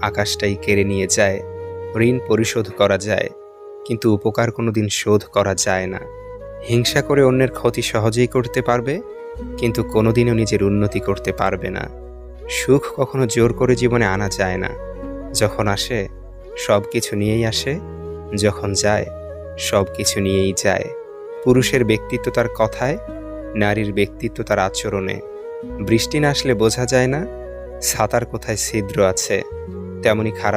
আকাশটাই কেড়ে নিয়ে যায়, ঋণ পরিশোধ করা যায়, কিন্তু উপকার কোনোদিন শোধ করা যায় না। হিংসা করে অন্যের ক্ষতি সহজেই করতে পারবে, কিন্তু কোনোদিনও নিজের উন্নতি করতে পারবে না। সুখ কখনো জোর করে জীবনে আনা যায় না। যখন আসে সব কিছু নিয়েই আসে, যখন যায় সব কিছু নিয়েই যায়। পুরুষের ব্যক্তিত্ব তার কথায়, নারীর ব্যক্তিত্ব তার আচরণে। বৃষ্টি না আসলে বোঝা যায় না ছাতার কোথায় ছিদ্র আছে। তেমনি খারাপ।